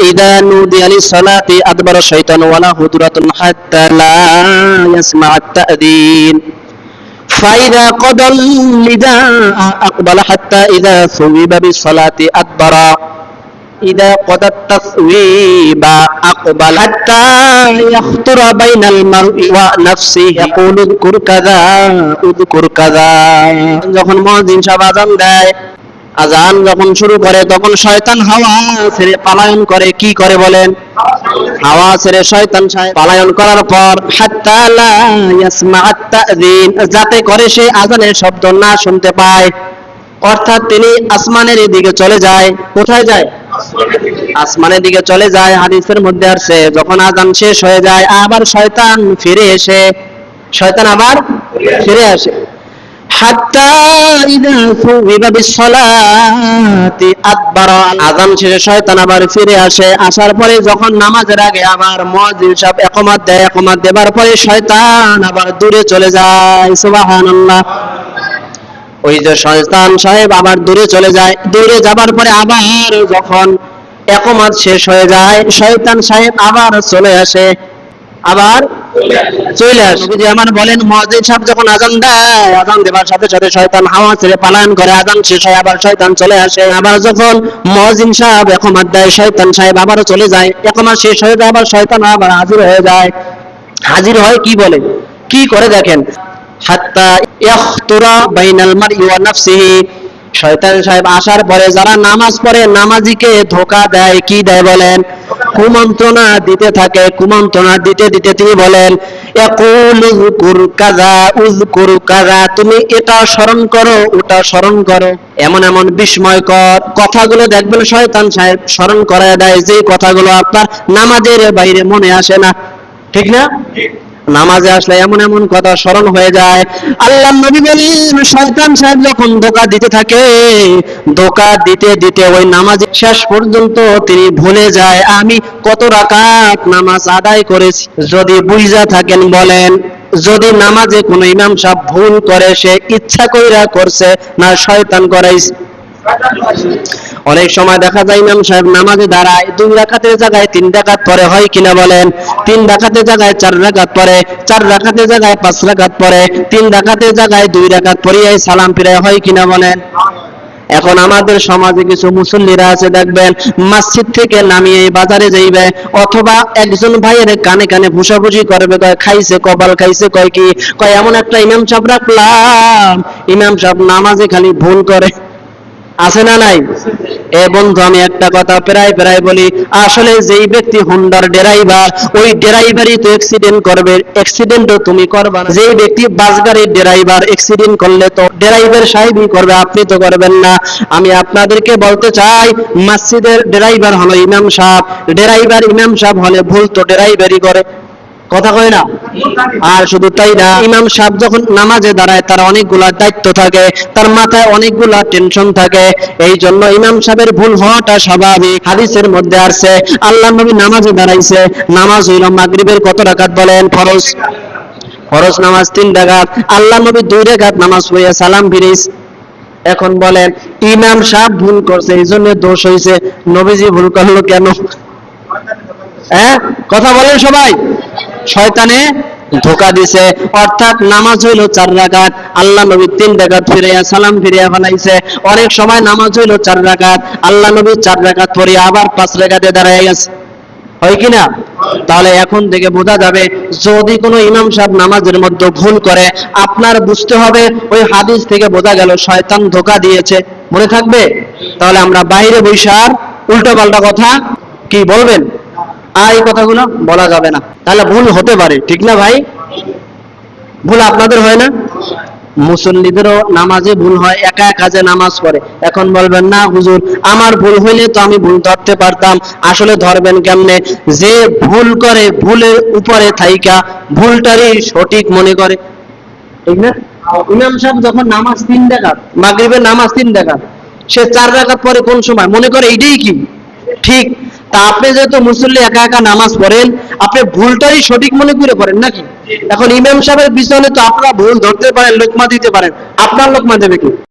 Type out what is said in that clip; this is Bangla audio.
إذا نودي للصلاة أدبر الشيطان ولا هدرة حتى لا يسمع التأذين فإذا قضى النداء أقبل حتى إذا ثوب بالصلاة أدبر إذا قضى التصويب أقبل حتى يخطر بين المرء ونفسه يقول اذكر كذا اذكر كذا যখন মহাজিন সাহেব আজান দেয় আজান যখন শুরু করে, তখন শয়তান হাওয়া ছেড়ে পালায়ন করে। কি করে বলেন? হাওয়া ছেড়ে শয়তান পালায়ন করার পর যাতে করে সে আজানের শব্দ না শুনতে পায়। অর্থাৎ তিনি আসমানের দিকে চলে যায়। কোথায় যায়? আসমানের দিকে চলে যায়, হাদিসের মধ্যে আসছে, যখন আজান শেষ হয়ে যায়, আবার শয়তান ফিরে এসে শয়তান আবার ফিরে আসে। শেষে শয়তান আবার ফিরে আসে। আসার পরে যখন আগে দেয় দেবার পরে শয়তান আবার দূরে চলে যায়। সুবহানাল্লাহ। ওই যে শয়তান সাহেব আবার দূরে চলে যায়। দূরে যাবার পরে আবার যখন একমাত শেষ হয়ে যায়, শয়তান সাহেব আবার চলে আসে। আবার চলে আসে। নবীজি আমার বলেন মুয়াজ্জিন সাহেব যখন আজান দেয়, আজান দেবার সাথে সাথে শয়তান হাওয়া ছেড়ে করে, আজান শেষ হয়, আবার শয়তান চলে আসে। আবার যখন মুয়াজ্জিন সাহেব দেয়, শয়তান সাহেব আবারও চলে যায়। একমাত শেষ হয়ে আবার শয়তান আবার হাজির হয়ে যায়। হাজির হয় কি বলে? কি করে দেখেন? হাত্তা ইয়াখতুরা বাইনাল মারই ওয়া নাফসিহি। শয়তান সাহেব আসার পরে যারা নামাজ পড়ে, নামাজিকে ধোকা দেয়, কি দেয় বলেন? কুমন্ত্রণা দিতে থাকে, কুমন্ত্রণা দিতে দিতে তিনি বলেন তুমি এটা স্মরণ করো, ওটা স্মরণ করো। এমন এমন বিস্ময়কর কথাগুলো দেখবেন শয়তান সাহেব স্মরণ করায় দেয় যে কথাগুলো আপনার নামাজের বাইরে মনে আসে না। ঠিক না? নামাজে আসলে এমন এমন কথা স্মরণ হয়ে যায়। আল্লাহ নবী বলেন, শয়তান সাহেব যখন ধোকা দিতে থাকে, ধোকা দিতে দিতে ওই নামাজ শেষ পর্যন্ত তিনি ভুলে যায়, আমি কত রাকাত নামাজ আদায় করেছি। যদি বুঝা থাকেন বলেন, যদি নামাজে কোনো ইমাম সাহেব ভুল করে, সে ইচ্ছা কইরা করছে, না শয়তান করাইছে। অনেক সময় দেখা যায় ইমাম সাহেব নামাজে দাঁড়ায়, দুই রাকাতের জায়গায় তিন রাকাত পরে হয় কিনা বলেন? তিন রাকাতের জায়গায় চার রাকাত পরে, চার রাকাতের জায়গায় পাঁচ রাকাত পরে, তিন রাকাতের জায়গায় দুই রাকাত পরিয়াই সালাম ফিরে হয় কিনা বলেন? এখন আমাদের সমাজে কিছু মুসল্লিরা আছে, দেখবেন, মসজিদ থেকে নামিয়ে বাজারে যাইবে, অথবা একজন ভাইয়ের কানে কানে ভুষাভুষি করবে, কয়, খাইছে কপাল খাইছে কয় কি? কয়, এমন একটা ইমাম সাহেব রাখলাম। ইমাম সাহেব নামাজে খালি ভুল করে। আছে না নাই? এ বন্ধু, আমি একটা কথা প্রায় প্রায় বলি, আসলে যেই ব্যক্তি হোন্ডার ড্রাইভার ওই ড্রাইভারই তো অ্যাক্সিডেন্ট করবে অ্যাক্সিডেন্টও তুমি করবা না। যেই ব্যক্তি বাস গাড়ির ড্রাইভার অ্যাক্সিডেন্ট করলে তো ড্রাইভার সাহেবই করবে, আপনি তো করবেন না। আমি আপনাদেরকে বলতে চাই মসজিদের ড্রাইভার হলো ইমাম সাহেব। ড্রাইভার ইমাম সাহেব হলে ভুল তো ড্রাইভারই করে। কথা কয় না? আর শুধু তাই না, ইমাম সাহেব যখন নামাজে দাঁড়ায়, তার অনেকগুলা দায়িত্ব থাকে, তার মাথায় অনেকগুলা টেনশন থাকে। এই জন্য ইমাম সাহেবের ভুল হওয়াটা স্বাভাবিক। হাদিসের মধ্যে আসছে আল্লাহ নবী নামাজে দাঁড়াইছে। নামাজ হইল মাগরিবের কত রাকাত বলেন? ফরজ। ফরজ নামাজ তিন রাকাত। আল্লাহ নবী দুই রাকাত নামাজ পড়িয়া সালাম ফিরিস এখন বলেন, ইমাম সাহেব ভুল করছে, এই জন্য দোষ হয়েছে নবীজি ভুল করল কেন? হ্যাঁ? কথা বলেন সবাই। শয়তানে ধোকা দিছে। অর্থাৎ নামাজ হইল চার রাকাত, আল্লাহ নবী তিন রাকাত ফিরিয়া সালাম ফিরিয়া ফেলাইছে। অনেক সময় নামাজ হইল চার রাকাত, আল্লাহ নবী চার রাকাত পরে আবার পাঁচ রাকাতে দাঁড়ায় গেছে। হয় কি না? তাহলে এখন থেকে বোঝা যাবে, যদি কোনো ইমাম সাহেব নামাজের মধ্যে ভুল করে, আপনার বুঝতে হবে, ওই হাদিস থেকে বোঝা গেল শয়তান ধোকা দিয়েছে। মনে থাকবে? তাহলে আমরা বাইরে বৈশার উল্টো পাল্টা কথা কি বলবেন? আর এই কথাগুলো বলা যাবে না। তাহলে ভুল হতে পারে, ঠিক না ভাই? ভুল আপনাদের হয় না? মুসল্লিদেরও নামাজে ভুল হয়, একা একা যে নামাজ পড়ে। এখন বলবেন, না, হুজুর, আমার ভুল হইলে তো আমি ভুল ধরতে পারতাম। আসলে ধরবেন কেমনে? যে ভুল করে ভুলের উপরে থাইকা, ভুলটারই সঠিক মনে করে। ঠিক না? ইমাম সাহেব যখন নামাজ তিন দেখাত মাগরিবের নামাজ তিন দেখাত সে চার রাকাত পরে কোন সময়? মনে করে এইটাই কি? ঠিক। তা আপনি যেহেতু মুসল্লি একা একা নামাজ পড়েন, আপনি ভুলটাই সঠিক মনে করে করেন নাকি? এখন ইমাম সাহেবের পিছনে তো আপনারা ভুল ধরতে পারেন লোকমা দিতে পারেন। আপনার লোকমা দেবে কি?